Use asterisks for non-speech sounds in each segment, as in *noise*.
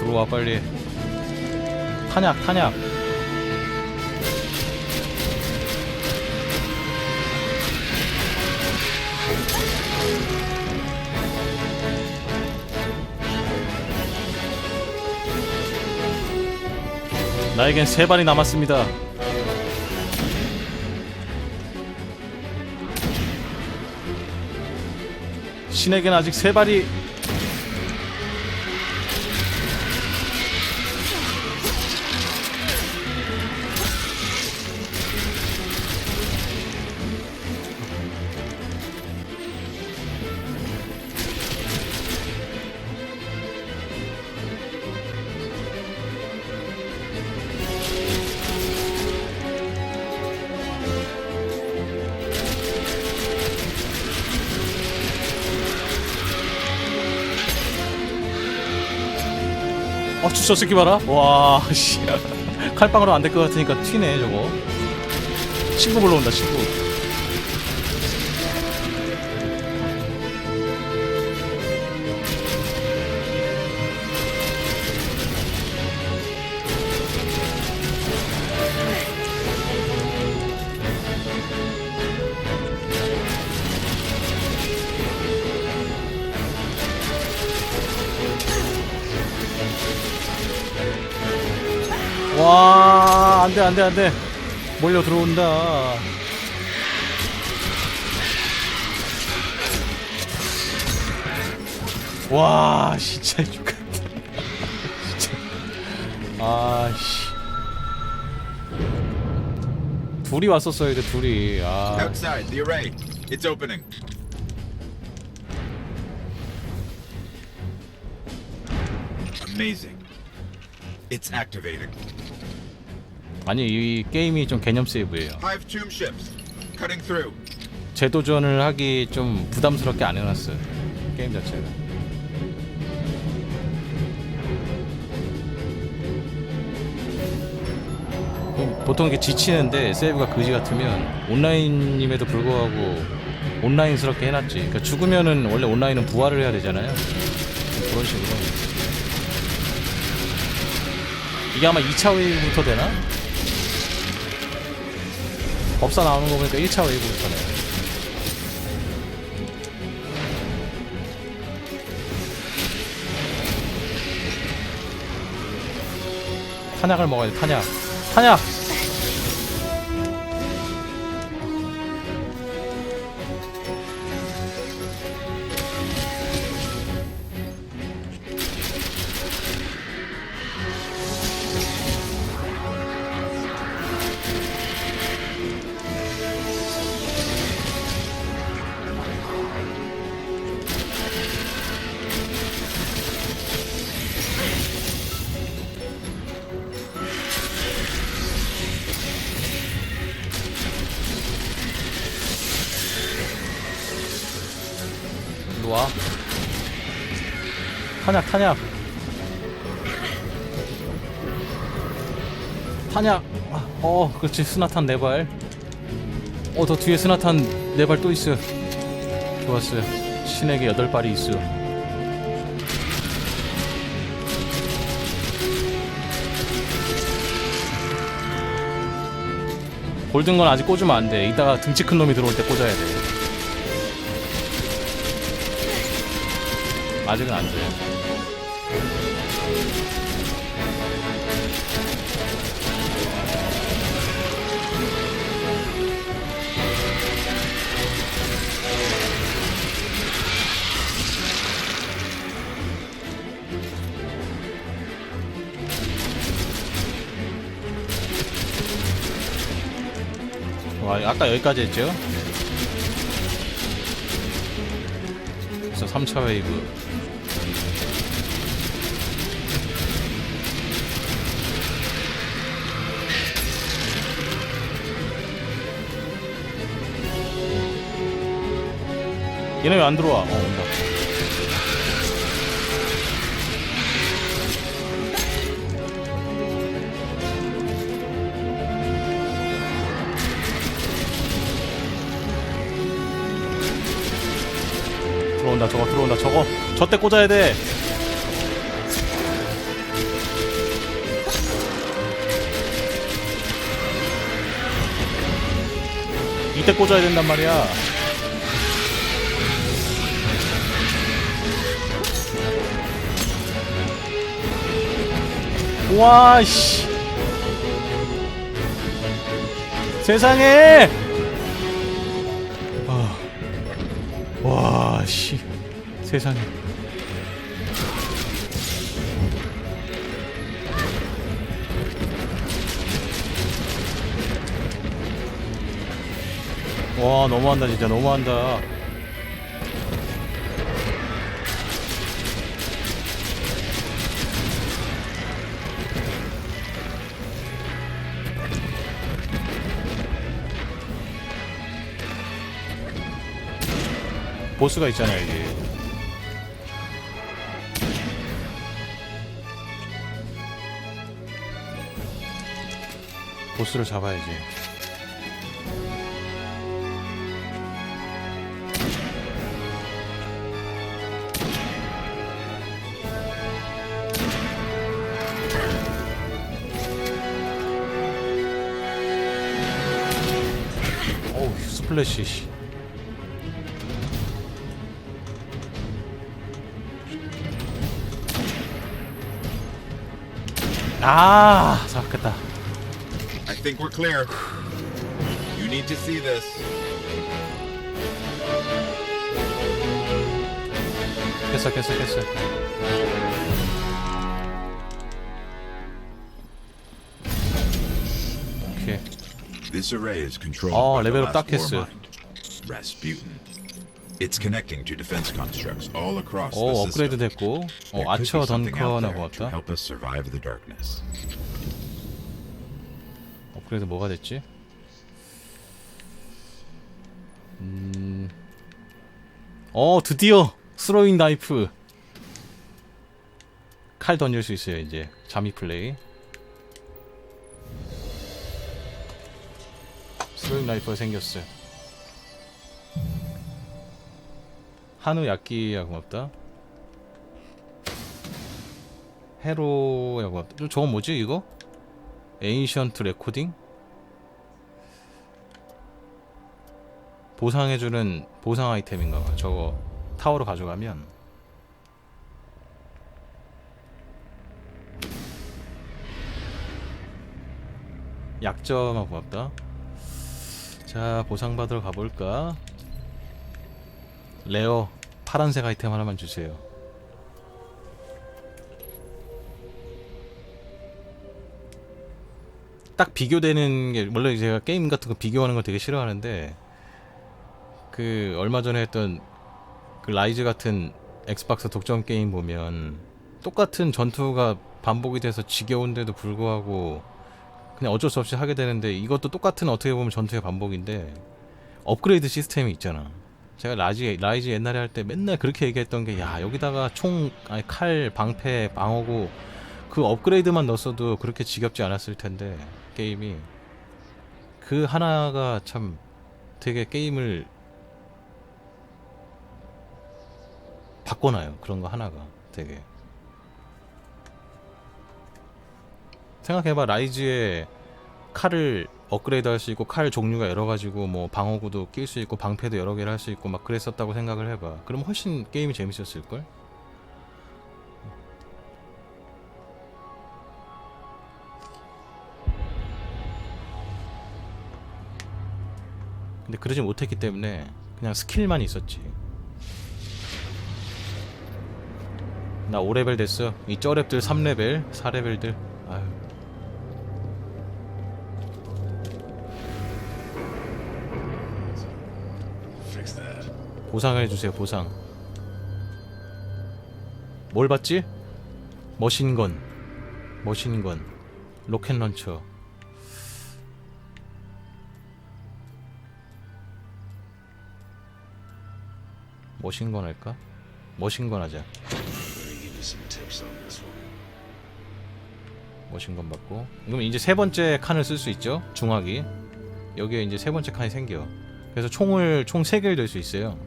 들어와 빨리. 탄약 탄약. 나에겐 세 발이 남았습니다. 신에겐 아직 세 발이 어, 저 새끼 봐라. 와, 씨. 칼빵으로 안 될 것 같으니까 튀네, 저거. 친구 불러온다, 친구. 와, 안 돼, 안 돼, 안 돼. 몰려 들어온다. 와, 진짜. 진짜. 아, 씨. 둘이 왔었어야 돼, 둘이. 아. Outside, the array. It's opening. 아니, 이 게임이 좀 개념 세이브예요. 재도전을 하기 좀 부담스럽게 안 해놨어요. 게임 자체가. 음, 보통 이렇게 지치는데 세이브가 그지 같으면 온라인임에도 불구하고 온라인스럽게 해놨지. 그러니까 죽으면은 원래 온라인은 부활을 해야 되잖아요. 그런 식으로. 이게 아마 2차 웨이브부터 되나? 법사 나오는 거 보니까 1차 웨이브부터네. 탄약을 먹어야 돼 탄약 탄약 탄약 탄약. 탄약. 아, 어 그렇지. 스나탄 네발 어 더 뒤에 스나탄 네 발 또 있어 좋았어요. 신에게 여덟 발이 있어 골든 건 아직 꽂으면 안돼. 이따가 등치 큰 놈이 들어올 때 꽂아야 돼. 아직은 안 돼. 아까 여기까지 했죠? 그래서 3차 웨이브. 얘네 왜 안 들어와? 어, 온다. 들어온다 저거 들어온다 저거. 저 때 꽂아야 돼. 이때 꽂아야 된단 말이야. 와씨. 세상에! 아, 와씨. 세상에. 와, 너무한다, 진짜. 너무한다. 보스가 있잖아, 여기. 보스를 잡아야지. 어우, 스플래시. 씨. 아, 잡겠다. I think we're clear. You need to see this. 깼어, 깼어, 깼어. 오케이. This array is controlled Oh, by the level up last 딱 했어. Warmind, Rasputin. It's connecting to defense constructs all across 오, the 업그레이드 system. 됐고. There 어, could be 아처 something out 던커나 there to 고맙다. help us survive the darkness. 업그레이드 뭐가 됐지? 음. 어, 드디어 스로잉 나이프. 칼 던질 수 있어요, 이제. 잠입 플레이. 스로잉 나이프가 생겼어요. 한우 야끼야 고맙다. 헤로야 고맙다. 저- 저건 뭐지 이거? 에이션트 레코딩? 보상해주는 보상 아이템인가 봐. 저거 타워로 가져가면 약점아 고맙다. 자 보상 받으러 가볼까? 레어 파란색 아이템 하나만 주세요. 딱 비교되는 게 원래 제가 게임 같은 거 비교하는 거 되게 싫어하는데 그 얼마 전에 했던 그 라이즈 같은 엑스박스 독점 게임 보면 똑같은 전투가 반복이 돼서 지겨운데도 불구하고 그냥 어쩔 수 없이 하게 되는데 이것도 똑같은 어떻게 보면 전투의 반복인데 업그레이드 시스템이 있잖아. 제가 라이즈 라이즈 옛날에 할 때 맨날 그렇게 얘기했던 게 야 여기다가 총 아니 칼 방패 방어구 그 업그레이드만 넣었어도 그렇게 지겹지 않았을 텐데 게임이 그 하나가 참 되게 게임을 바꿔놔요. 그런 거 하나가 되게. 생각해봐. 라이즈에 칼을 업그레이드 할 수 있고 칼 종류가 여러 가지고 뭐 방어구도 낄 수 있고 방패도 여러 개를 할 수 있고 막 그랬었다고 생각을 해봐. 그럼 훨씬 게임이 재밌었을 걸? 근데 그러지 못했기 때문에 그냥 스킬만 있었지 나 5레벨 됐어. 이 쩌랩들 3레벨 4레벨들. 아유 보상을 해주세요 보상. 뭘 받지? 머신건. 머신건. 로켓 런처. 머신건 할까? 머신건 하자 머신건 받고. 그럼 이제 세 번째 칸을 쓸 수 있죠? 중화기. 여기에 이제 세 번째 칸이 생겨. 그래서 총을 총 3개를 들수 있어요.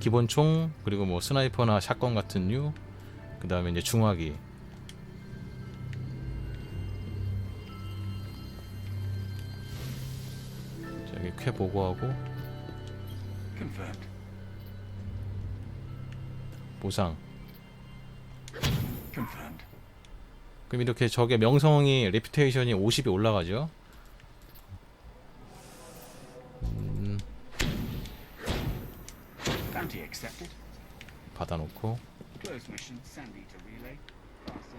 기본 총 그리고 뭐 스나이퍼나 샷건 같은 류그 다음에 이제 중화기. 이쾌 보고하고. 보상. 그럼 이렇게 적의 명성이 레퓨테이션이 50이 올라가죠. 음. 받아놓고.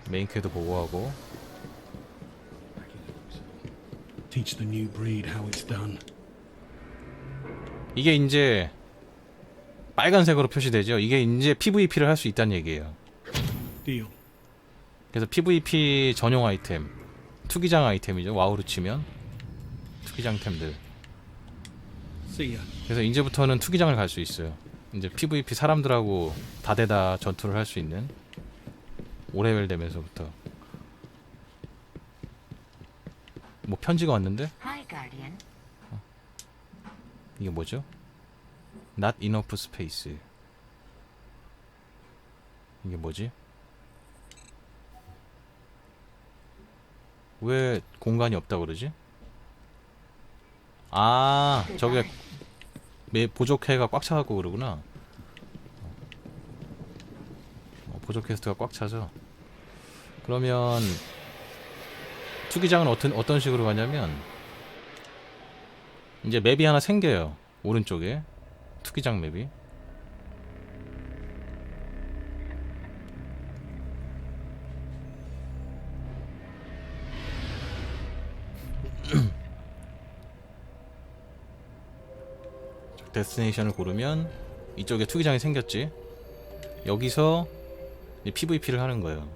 메인 퀘도 보고하고 Teach the new breed how it's done. 이게 이제 빨간색으로 표시되죠. 이게 이제 PVP를 할 수 있다는 얘기예요. 그래서 PVP 전용 아이템, 투기장 아이템이죠. 와우로 치면 투기장템들. 그래서 이제부터는 투기장을 갈 수 있어요. 이제 PVP 사람들하고 다대다 전투를 할 수 있는 5레벨 되면서부터 뭐 편지가 왔는데 Guardian. 이게 뭐죠? Not enough space. 이게 뭐지? 왜 공간이 없다 그러지? 아, 저게 매 보조캐가 꽉 차갖고 그러구나. 어, 보조 퀘스트가 꽉 차죠. 그러면 투기장은 어떤 어떤 식으로 가냐면 이제 맵이 하나 생겨요. 오른쪽에 투기장 맵이. 데스티네이션을 고르면 이쪽에 투기장이 생겼지. 여기서 PVP를 하는 거예요.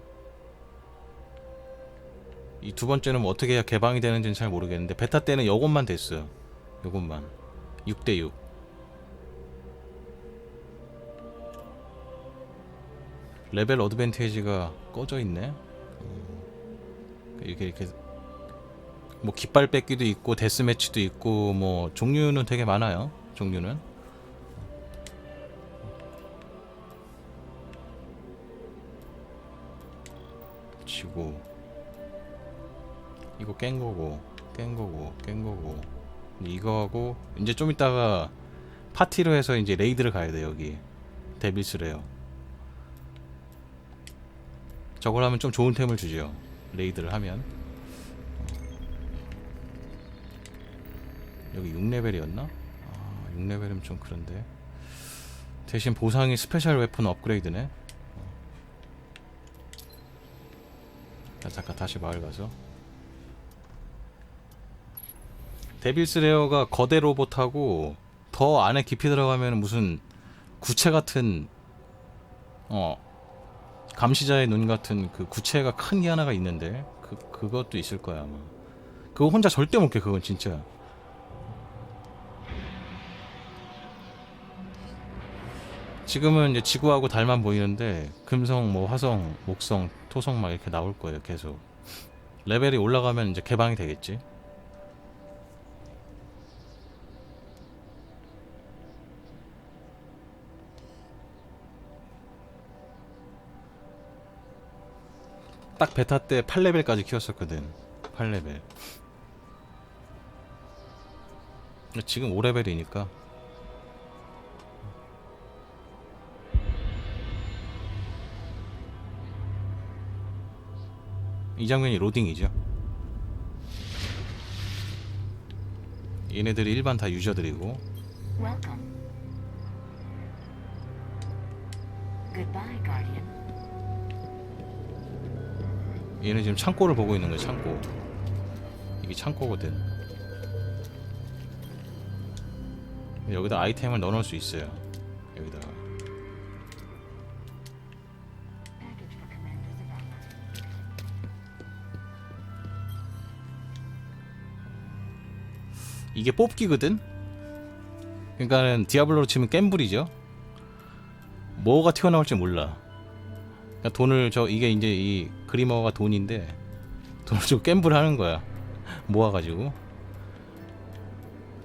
이 두 번째는 뭐 어떻게 해야 개방이 되는지는 잘 모르겠는데 베타 때는 요것만 됐어요. 요것만 6대 6. 레벨 어드밴테이지가 꺼져 있네. 음, 이렇게 이렇게 뭐 깃발 뺏기도 있고 데스 매치도 있고 뭐 종류는 되게 많아요. 종류는. 치고. 이거 깬 거고 깬 거고 깬 거고. 이거하고 이제 좀 이따가 파티로 해서 이제 레이드를 가야 돼 여기. 데빌스래요. 저걸 하면 좀 좋은 템을 주죠 레이드를 하면. 여기 6레벨이었나? 아 6레벨이면 좀 그런데. 대신 보상이 스페셜 웨폰 업그레이드네. 자, 잠깐 다시 마을 가서 데빌스 레어가 거대 로봇하고 더 안에 깊이 들어가면 무슨 구체 같은 어 감시자의 눈 같은 그 구체가 큰 게 하나가 있는데 그 그것도 있을 거야 아마. 그거 혼자 절대 못 깨 그건 진짜 지금은 이제 지구하고 달만 보이는데 금성 뭐 화성 목성 토성 막 이렇게 나올 거예요 계속. 레벨이 올라가면 이제 개방이 되겠지. 딱 베타 때 8레벨까지 키웠었거든 8레벨. 지금 5레벨이니까 이 장면이 로딩이죠. 얘네들이 일반 다 유저들이고. Welcome. Goodbye, Guardian. 얘는 지금 창고를 보고 있는 거야 창고. 이게 창고거든. 여기다 아이템을 넣어놓을 수 있어요 여기다가 이게 뽑기거든? 그러니까는 디아블로로 치면 갬블이죠. 뭐가 튀어나올지 몰라. 그러니까 돈을 저 이게 이제 이 그리머가 돈인데 돈을 좀 갬블 하는 거야. 모아가지고.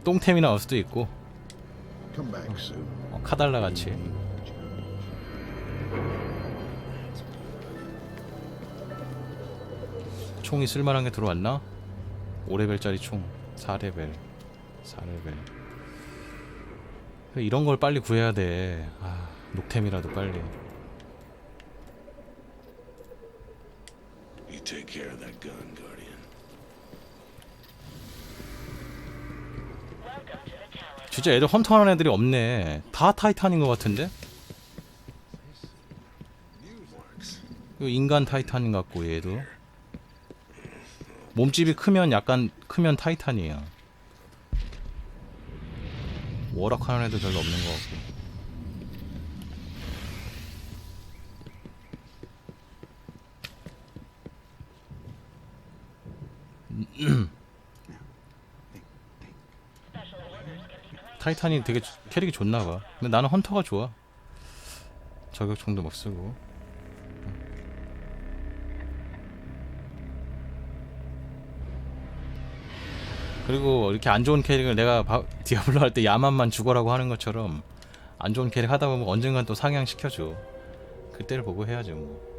똥템이 나올 수도 있고. 어, 카달라 같이. 총이 쓸만한 게 들어왔나? 5레벨짜리 총. 4레벨 4레벨 그래, 이런 걸 빨리 구해야 돼. 아, 녹템이라도 빨리. You take care of that gun, Guardian. 진짜 애들 헌터하는 애들이 없네. 다 타이탄인 것 같은데? 인간 타이탄인 것 같고 얘도. 몸집이 크면 약간 크면 타이탄이야 워럭하는 애들 별로 없는 것 같고. 타이탄이 되게 캐릭이 좋나봐. 근데 나는 헌터가 좋아. 저격총도 막 쓰고 그리고 이렇게 안 좋은 캐릭을 내가 바, *laughs* 디아블로 할 때 야만만 죽어라고 하는 것처럼 안 좋은 캐릭 하다 보면 언젠간 또 상향시켜줘. 그때를 보고 해야죠 뭐